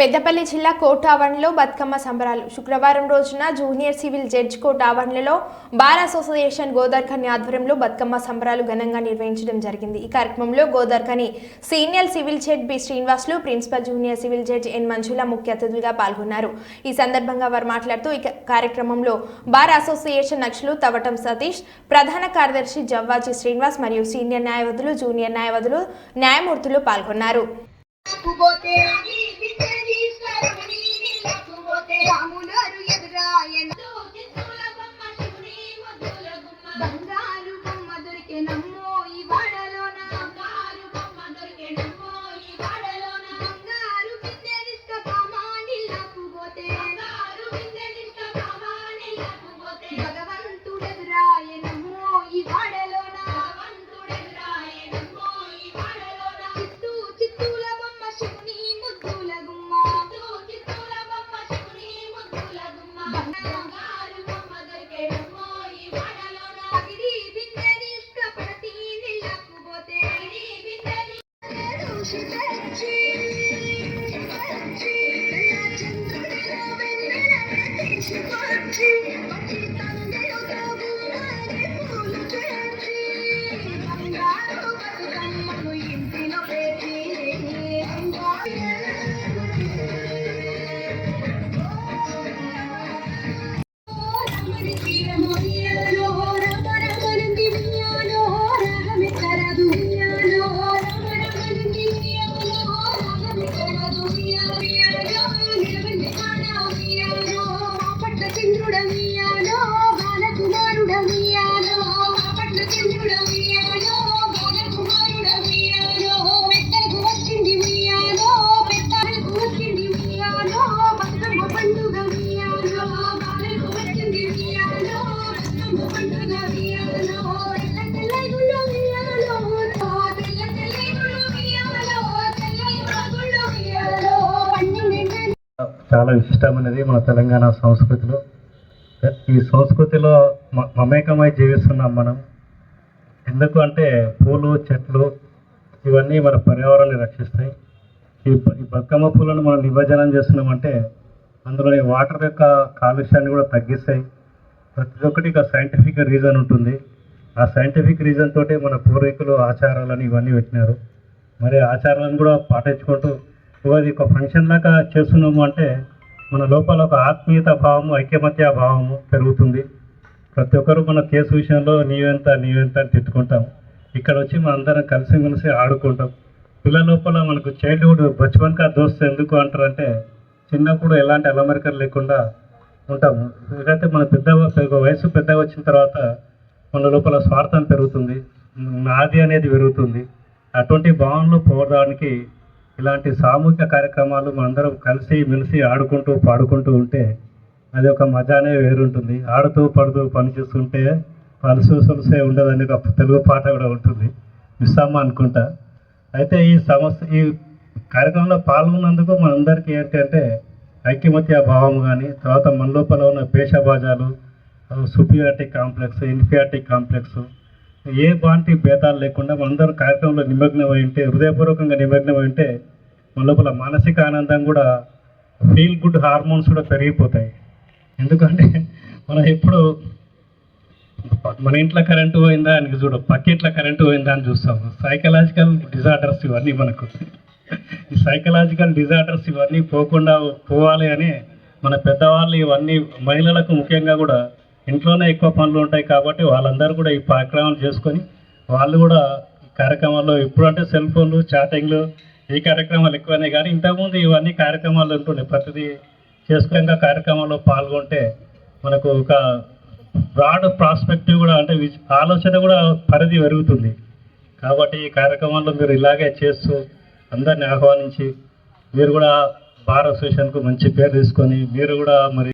పెద్దపల్లి జిల్లా కోర్టు ఆవరణలో బతుకమ్మ సంబరాలు. శుక్రవారం రోజున జూనియర్ సివిల్ జడ్జ్ కోర్టు ఆవరణలో బార్ అసోసియేషన్ గోదార్ఖని ఆధ్వర్యంలో బతుకమ్మ సంబరాలు ఘనంగా నిర్వహించడం జరిగింది. ఈ కార్యక్రమంలో Godavarikhani senior civil judge B Srinivasulu principal junior civil judge N Manjula ముఖ్య అతిథులుగా పాల్గొన్నారు. ఈ సందర్భంగా వారు మాట్లాడుతూ ఈ కార్యక్రమంలో బార్ అసోసియేషన్ అక్షులు తవటం సతీష్ ప్రధాన కార్యదర్శి జవ్వాజీ శ్రీనివాస్ మరియు సీనియర్ న్యాయవాదులు జూనియర్ న్యాయవాదులు న్యాయమూర్తులు పాల్గొన్నారు. పోతే ఎదురాయన Thank you. చాలా విశిష్టమైనది మన తెలంగాణ సంస్కృతిలో. ఈ సంస్కృతిలో మ- మమేకమై జీవిస్తున్నాం మనం. ఎందుకు అంటే పూలు చెట్లు ఇవన్నీ మన పర్యావరణాన్ని రక్షిస్తాయి. ఈ ఈ బతుకమ్మ పూలను మనం నిమజ్జనం చేస్తున్నామంటే అందులోని వాటర్ యొక్క కాలుష్యాన్ని కూడా తగ్గిస్తాయి. ప్రతి ఒక్కటి ఒక సైంటిఫిక్ రీజన్ ఉంటుంది. ఆ సైంటిఫిక్ రీజన్ తోటే మన పూర్వీకులు ఆచారాలని ఇవన్నీ పెట్టినారు. మరి ఆచారాలను కూడా పాటించుకుంటూ ఇది ఒక ఫంక్షన్ లాగా చేస్తున్నాము అంటే మన లోపల ఒక ఆత్మీయత భావము ఐక్యమత్య భావము పెరుగుతుంది. ప్రతి ఒక్కరు మన కేసు విషయంలో నీవెంత నీవెంత అని తిట్టుకుంటాం. ఇక్కడ వచ్చి మనం అందరం కలిసిమెలిసి ఆడుకుంటాం. పిల్లల లోపల మనకు చైల్డ్హుడ్ బచ్పన్ కా దోస్త్ ఎందుకు అంటారంటే చిన్నప్పుడు ఎలాంటి అలమరికలు లేకుండా ఉంటాము ఎందుకంటే మన పెద్ద పెద్ద వయసు పెద్దగా వచ్చిన తర్వాత మన లోపల స్వార్థం పెరుగుతుంది. నాది అనేది పెరుగుతుంది. అటువంటి భావనలు పోవడానికి ఇలాంటి సామూహిక కార్యక్రమాలు మనందరం కలిసి మెలిసి ఆడుకుంటూ పాడుకుంటూ ఉంటే అది ఒక మజానే వేరుంటుంది. ఆడుతూ పడుతూ పని చేస్తుంటే పని సొలుసే ఉండదని ఒక తెలుగు పాట కూడా ఉంటుంది. మిస్సమ్మ అనుకుంటా. అయితే ఈ సమస్య ఈ కార్యక్రమంలో పాల్గొన్నందుకు మనందరికీ ఏంటంటే ఐక్యమత్య భావం కానీ తర్వాత మన లోపల ఉన్న పేషభాజాలు సుపీరియారిటీ కాంప్లెక్స్ ఇన్ఫియారిటీ కాంప్లెక్స్ ఏ బాంటి భేదాలు లేకుండా మనందరం కార్యక్రమంలో నిమగ్నమై ఉంటే హృదయపూర్వకంగా నిమగ్నమై ఉంటే మన లోపల మానసిక ఆనందం కూడా ఫీల్ గుడ్ హార్మోన్స్ కూడా పెరిగిపోతాయి. ఎందుకంటే మనం ఎప్పుడు మన ఇంట్లో కరెంటు పోయిందా అని చూడు పక్కింట్లో కరెంటు పోయిందా అని చూస్తాం. సైకలాజికల్ డిజార్డర్స్ ఇవన్నీ మనకు. ఈ సైకలాజికల్ డిజార్డర్స్ ఇవన్నీ పోకుండా పోవాలి అని మన పెద్దవాళ్ళు ఇవన్నీ మహిళలకు ముఖ్యంగా కూడా ఇంట్లోనే ఎక్కువ పనులు ఉంటాయి కాబట్టి వాళ్ళందరూ కూడా ఈ కార్యక్రమాలు చేసుకొని వాళ్ళు కూడా ఈ కార్యక్రమాల్లో ఇప్పుడంటే సెల్ ఫోన్లు చాటింగ్లు ఈ కార్యక్రమాలు ఎక్కువనే కానీ ఇంతకుముందు ఇవన్నీ కార్యక్రమాలు ఉంటుండే ప్రతిదీ చేసుకునే కార్యక్రమంలో పాల్గొంటే మనకు ఒక బ్రాడ్ ప్రాస్పెక్టివ్ కూడా అంటే ఆలోచన కూడా పరిధి పెరుగుతుంది. కాబట్టి ఈ కార్యక్రమాల్లో మీరు ఇలాగే చేస్తూ అందరిని ఆహ్వానించి మీరు కూడా బార్ అసోసియేషన్కు మంచి పేరు తీసుకొని మీరు కూడా మరి